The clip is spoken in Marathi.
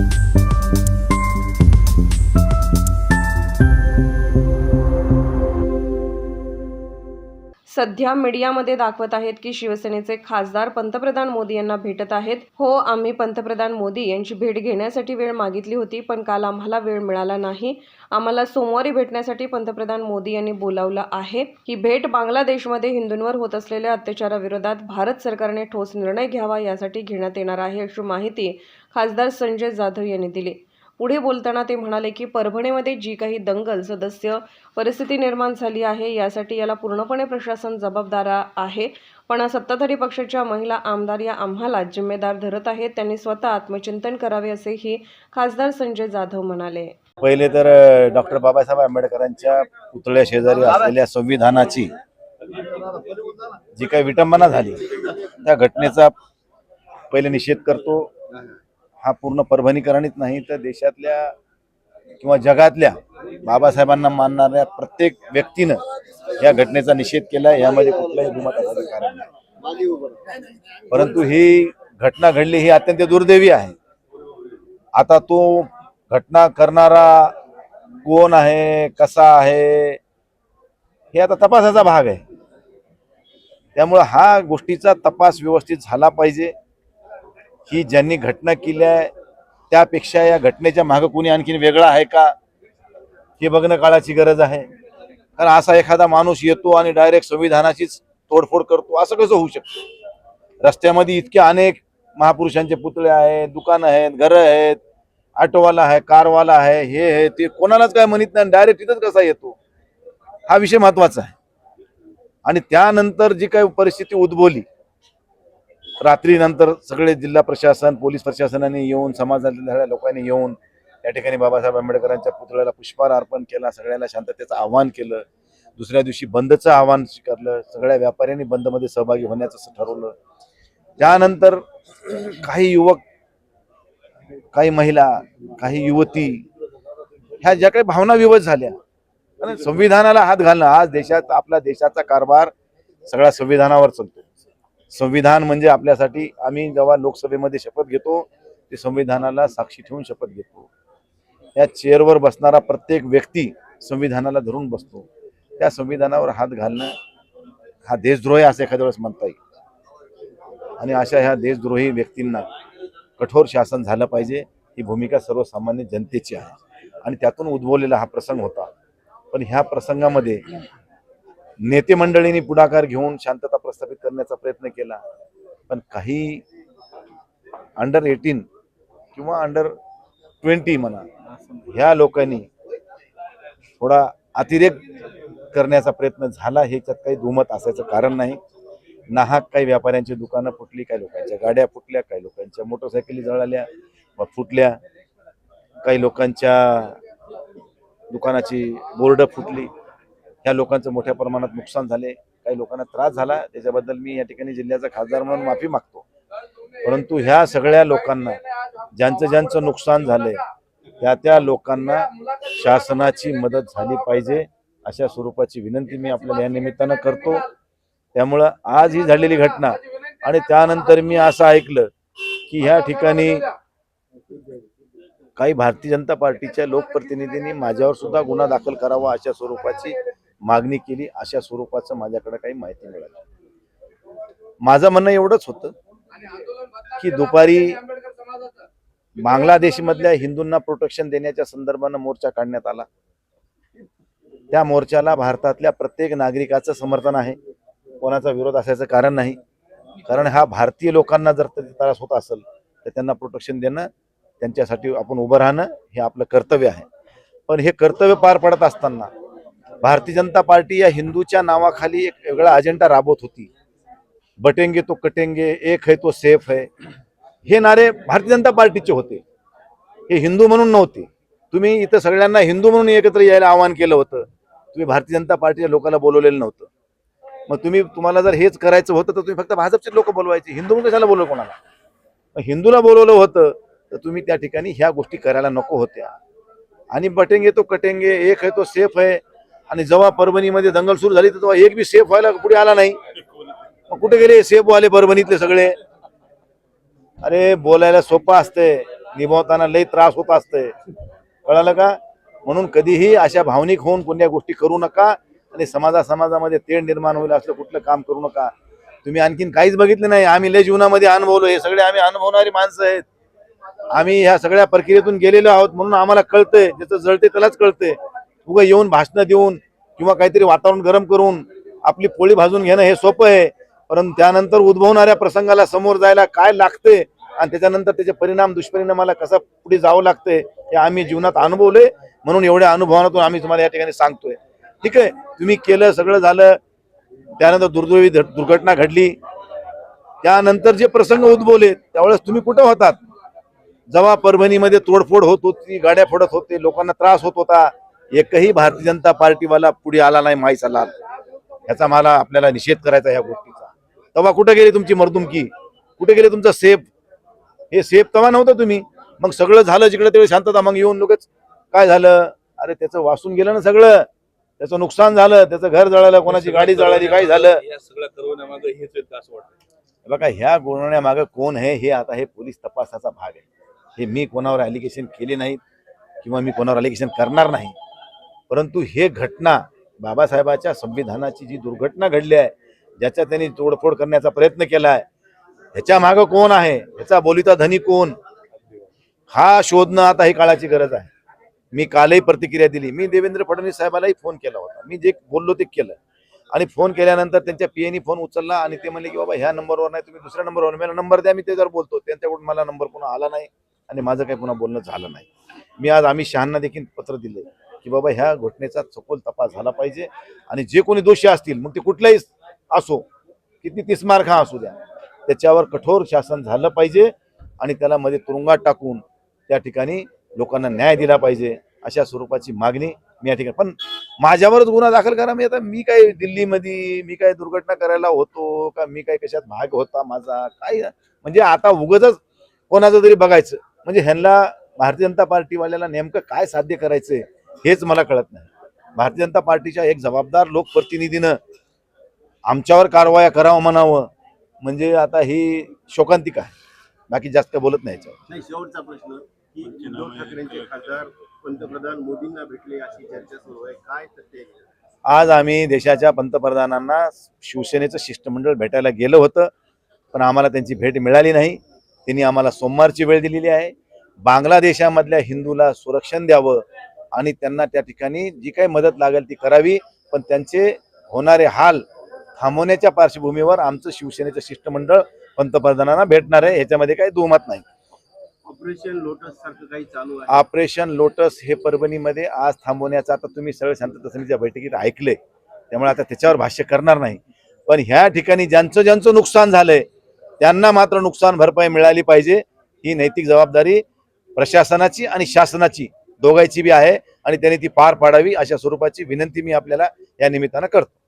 Thank you. सध्या मीडियामध्ये दाखवत आहेत की शिवसेनेचे खासदार पंतप्रधान मोदी यांना भेटत आहेत. हो आम्ही पंतप्रधान मोदी यांची भेट घेण्यासाठी वेळ मागितली होती पण काल आम्हाला वेळ मिळाला नाही. आम्हाला सोमवारी भेटण्यासाठी पंतप्रधान मोदी यांनी बोलावलं आहे ही भेट बांगलादेशमध्ये हिंदूंवर होत असलेल्या अत्याचाराविरोधात भारत सरकारने ठोस निर्णय घ्यावा यासाठी घेण्यात येणार आहे अशी माहिती खासदार संजय जाधव यांनी दिली. पुढे बोलताना ते म्हणाले की परभणीमध्ये जी काही दंगल सदस्य परिस्थिती निर्माण झाली आहे यासाठी याला पूर्णपणे प्रशासन जबाबदार आहे. पण सत्ताधारी पक्षाच्या महिला आमदार या आम्हाला जिम्मेदार धरत आहेत. त्यांनी स्वतः आत्मचिंतन करावे असेही खासदार संजय जाधव म्हणाले. पहिले तर डॉक्टर बाबासाहेब आंबेडकरांच्या पुतळ्या शेजारी असलेल्या संविधानाची जी काही विटंबना झाली त्या घटनेचा पहिले निषेध करतो. हा पूर्ण परभणीकरणीत नाही तर देशातल्या किंवा जगातल्या बाबासाहेबांना मानणाऱ्या प्रत्येक व्यक्तीनं या घटनेचा निषेध केला यामध्ये कुठलाही दुमत असायचं कारण नाही. परंतु ही घटना घडली ही अत्यंत दुर्दैवी आहे. आता तो घटना करणारा कोण आहे कसा आहे हे आता तपासाचा भाग आहे. त्यामुळं हा गोष्टीचा तपास व्यवस्थित झाला पाहिजे. की ज्यांनी घटना केली आहे त्यापेक्षा या घटनेच्या मागं कोणी आणखीन वेगळा आहे का? हे बघणं काळाची गरज आहे. कारण असा एखादा माणूस येतो आणि डायरेक्ट संविधानाचीच तोडफोड करतो असं कसं होऊ शकतं? रस्त्यामध्ये इतके अनेक महापुरुषांचे पुतळे आहेत दुकानं आहेत घरं आहेत ऑटोवाला आहे कारवाला आहे हे आहे ते कोणालाच काय म्हणत नाही डायरेक्ट तिथंच कसा येतो? हा विषय महत्त्वाचा आहे. आणि त्यानंतर जी काही परिस्थिती उद्भवली रात्रीनंतर सगळे जिल्हा प्रशासन पोलीस प्रशासनाने येऊन समाजातल्या सगळ्या लोकांनी येऊन या ठिकाणी बाबासाहेब आंबेडकरांच्या पुतळ्याला पुष्पहार अर्पण केला सगळ्याला शांततेचं आव्हान केलं. दुसऱ्या दिवशी बंदचं आव्हान स्वीकारलं सगळ्या व्यापाऱ्यांनी बंदमध्ये सहभागी होण्याचं ठरवलं. त्यानंतर काही युवक काही महिला काही युवती ह्या ज्या काही भावना विवश झाल्या आणि संविधानाला हात घालणं आज देशात आपला देशाचा कारभार सगळ्या संविधानावर चालतो संविधान म्हणजे आपल्यासाठी आम्ही जेव्हा लोकसभेमध्ये शपथ घेतो ते संविधानाला साक्षी ठेवून शपथ घेतो. या चेअरवर बसणारा प्रत्येक व्यक्ती संविधानाला धरून बसतो. त्या संविधानावर हात घालणं हा देशद्रोही असं एखाद्या वेळेस म्हणता येईल. आणि अशा ह्या देशद्रोही व्यक्तींना कठोर शासन झालं पाहिजे ही भूमिका सर्वसामान्य जनतेची आहे. आणि त्यातून उद्भवलेला हा प्रसंग होता. पण ह्या प्रसंगामध्ये नेते मंडळींनी पुढाकार घेऊन शांतता प्रस्थापित करण्याचा प्रयत्न केला. पण काही अंडर एटीन किंवा अंडर ट्वेंटी म्हणा ह्या लोकांनी थोडा अतिरेक करण्याचा प्रयत्न झाला. ह्याच्यात काही दुमत असायचं कारण नाही. नाहक काही व्यापाऱ्यांची दुकानं फुटली काही लोकांच्या गाड्या फुटल्या काही लोकांच्या मोटरसायकली जळाल्या फुटल्या. काही लोकांच्या दुकानाची बोर्ड फुटली. ह्या लोकांचं मोठ्या प्रमाणात नुकसान झाले काही लोकांना त्रास झाला त्याच्याबद्दल मी या ठिकाणी जिल्ह्याचा खासदार म्हणून माफी मागतो. परंतु ह्या सगळ्या लोकांना ज्यांचं ज्यांचं नुकसान झालंय त्या त्या लोकांना शासनाची मदत झाली पाहिजे अशा स्वरूपाची विनंती मी आपल्याला या निमित्तानं करतो. त्यामुळं आज ही झालेली घटना आणि त्यानंतर मी असं ऐकलं की ह्या ठिकाणी काही भारतीय जनता पार्टीच्या लोकप्रतिनिधींनी माझ्यावर सुद्धा गुन्हा दाखल करावा अशा स्वरूपाची मागणी केली अशा स्वरूपाचं माझ्याकडे काही माहिती मिळाली माझं म्हणणं एवढंच होतं की दुपारी बांगलादेशमधल्या हिंदूंना प्रोटेक्शन देण्याच्या संदर्भानं मोर्चा काढण्यात आला. त्या मोर्चाला भारतातल्या प्रत्येक नागरिकाचं समर्थन आहे. कोणाचा विरोध असायचं कारण नाही. कारण हा भारतीय लोकांना जर त्रास होत असेल तर त्यांना प्रोटेक्शन देणं त्यांच्यासाठी आपण उभं राहणं हे आपलं कर्तव्य आहे. पण हे कर्तव्य पार पडत असताना भारतीय जनता पार्टी या हिंदूच्या नावाखाली एक वेगळा अजेंडा राबवत होती. बटेंगे तो कटेंगे एक है तो सेफ है. हे नारे भारतीय जनता पार्टीचे होते. हे हिंदू म्हणून नव्हते. तुम्ही इथं सगळ्यांना हिंदू म्हणून एकत्र यायला आवाहन केलं होतं. तुम्ही भारतीय जनता पार्टीच्या लोकांना बोलवलेलं नव्हतं. मग तुम्ही तुम्हाला जर हेच करायचं होतं तर तुम्ही फक्त भाजपचे लोक बोलवायचे. हिंदू म्हणून कशाला बोलवलं कोणाला? मग हिंदूला बोलवलं होतं तर तुम्ही त्या ठिकाणी ह्या गोष्टी करायला नको होत्या. आणि बटेंगे तो कटेंगे एक है तो सेफ आहे आणि जेव्हा परभणीमध्ये दंगल सुरू झाली तर तेव्हा एक बी सेफ व्हायला पुढे आला नाही. मग कुठे गेले सेफ वाले परभणीतले सगळे? अरे बोलायला सोपं असतंय. निभावताना लई त्रास होत असतंय. कळालं का? म्हणून कधीही अशा भावनिक होऊन कोणत्या गोष्टी करू नका आणि समाजा समाजामध्ये तेढ निर्माण होईल असं कुठलं काम करू नका. तुम्ही आणखीन काहीच बघितलं नाही. आम्ही लय जीवनामध्ये अनुभवलो. हे सगळे आम्ही अनुभवणारी माणसं आहेत. आम्ही ह्या सगळ्या प्रक्रियेतून गेलेलो आहोत म्हणून आम्हाला कळतंय. ज्याचं जळते त्यालाच कळतंय. उगं येऊन भाषणं देऊन किंवा काहीतरी वातावरण गरम करून आपली पोळी भाजून घेणं हे सोपं आहे. परंतु त्यानंतर उद्भवणाऱ्या प्रसंगाला समोर जायला काय लागते आणि त्याच्यानंतर त्याचे परिणाम दुष्परिणामाला कसा पुढे जावं लागते हे आम्ही जीवनात अनुभवले म्हणून एवढ्या अनुभवातून आम्ही तुम्हाला या ठिकाणी सांगतोय. ठीक आहे? तुम्ही केलं सगळं झालं. त्यानंतर दुर्दैवी दुर्घटना घडली. त्यानंतर जे प्रसंग उद्भवले त्यावेळेस तुम्ही कुठं होतात? जेव्हा परभणीमध्ये तोडफोड होत होती गाड्या फोडत होते लोकांना त्रास होत होता एकही भारतीय जनता पार्टीवाला पुढे आला नाही माहीचा लाल ह्याचा मला आपल्याला निषेध करायचा ह्या गोष्टीचा. तेव्हा कुठे गेली तुमची मर्दुमकी कुठे गेले तुमचं सेफ? हे सेफ तेव्हा नव्हतं तुम्ही. मग सगळं झालं जिकडे तिकडे शांतता. मग येऊन लोकच काय झालं? अरे त्याचं वाचून गेलं ना सगळं. त्याचं नुकसान झालं. त्याचं घर जळालं कोणाची गाडी जळाली काय झालं? बघा ह्या गुन्ह्यामागं कोण आहे? हे आता हे पोलीस तपासाचा भाग आहे. हे मी कोणावर ॲलिगेशन केले नाहीत किंवा मी कोणावर ॲलिगेशन करणार नाही. परंतु हे घटना बाबासाहेबाच्या संविधानाची जी दुर्घटना घडली आहे ज्याच्या त्यांनी तोडफोड करण्याचा प्रयत्न केला आहे ह्याच्या मागं कोण आहे? ह्याचा बोलीचा धनी कोण? हा शोधणं आता ही काळाची गरज आहे. मी कालही प्रतिक्रिया दिली. मी देवेंद्र फडणवीस साहेबालाही फोन केला होता. मी जे बोललो ते केलं. आणि फोन केल्यानंतर त्यांच्या पीएनी फोन उचलला आणि ते म्हणले की बाबा ह्या नंबरवर नाही तुम्ही दुसऱ्या नंबरवर मला. नंबर द्या मी त्याच्यावर बोलतो. त्यांच्याकडून मला नंबर पुन्हा आला नाही आणि माझं काही पुन्हा बोलणं झालं नाही. मी आज अमित शहांना देखील पत्र दिले. की बाबा ह्या घटनेचा सखोल तपास झाला पाहिजे आणि जे कोणी दोषी असतील मग ते कुठलाही असो किती तीस मार्क हा असू द्या त्याच्यावर कठोर शासन झालं पाहिजे आणि त्याला मध्ये तुरुंगात टाकून त्या ठिकाणी लोकांना न्याय दिला पाहिजे अशा स्वरूपाची मागणी मी या ठिकाणी पण माझ्यावरच गुन्हा दाखल करा मी आता मी काय दिल्लीमध्ये मी काय दुर्घटना करायला होतो का मी काय कशात भाग होता माझा काय म्हणजे आता उगतच कोणाचं तरी बघायचं म्हणजे ह्यांना भारतीय जनता पार्टीवाल्याला नेमकं काय साध्य करायचंय? हेच मला कळत नाही. भारतीय जनता पार्टीच्या एक जबाबदार लोकप्रतिनिधीनं आमच्यावर कारवाया करावं म्हणावं म्हणजे आता ही शोकांतिका आहे. बाकी जास्त बोलत नाही शेवटचा प्रश्न की उद्धव ठाकरेंचे खासदार पंतप्रधान मोदींना भेटले अशी चर्चा सुरू आहे काय तथ्य? आज आम्ही देशाच्या पंतप्रधानांना शिवसेनेचं शिष्टमंडळ भेटायला गेलं होतं पण आम्हाला त्यांची भेट मिळाली नाही. त्यांनी आम्हाला सोमवारची वेळ दिलेली आहे. बांगलादेशामधल्या हिंदूला संरक्षण द्यावं आणि त्यांना त्या ठिकाणी जी काही मदत लागेल ती करावी. पण त्यांचे होणारे हाल थांबवण्याच्या पार्श्वभूमीवर आमचं शिवसेनेचं शिष्टमंडळ पंतप्रधानांना भेटणार आहे. ह्याच्यामध्ये काही दुमत नाही. ऑपरेशन लोटस सारखं काही चालू आहे? ऑपरेशन लोटस हे परभणीमध्ये आज थांबवण्याचं आता तुम्ही सरळ शांतता समितीच्या बैठकीत ऐकले त्यामुळे आता त्याच्यावर भाष्य करणार नाही. पण ह्या ठिकाणी ज्यांचं ज्यांचं नुकसान झालंय त्यांना मात्र नुकसान भरपाई मिळाली पाहिजे. ही नैतिक जबाबदारी प्रशासनाची आणि शासनाची. दोघांची बी आहे आणि त्यांनी ती पार पाडावी अशा स्वरूपाची विनंती मी आपल्याला या निमित्तानं करतो.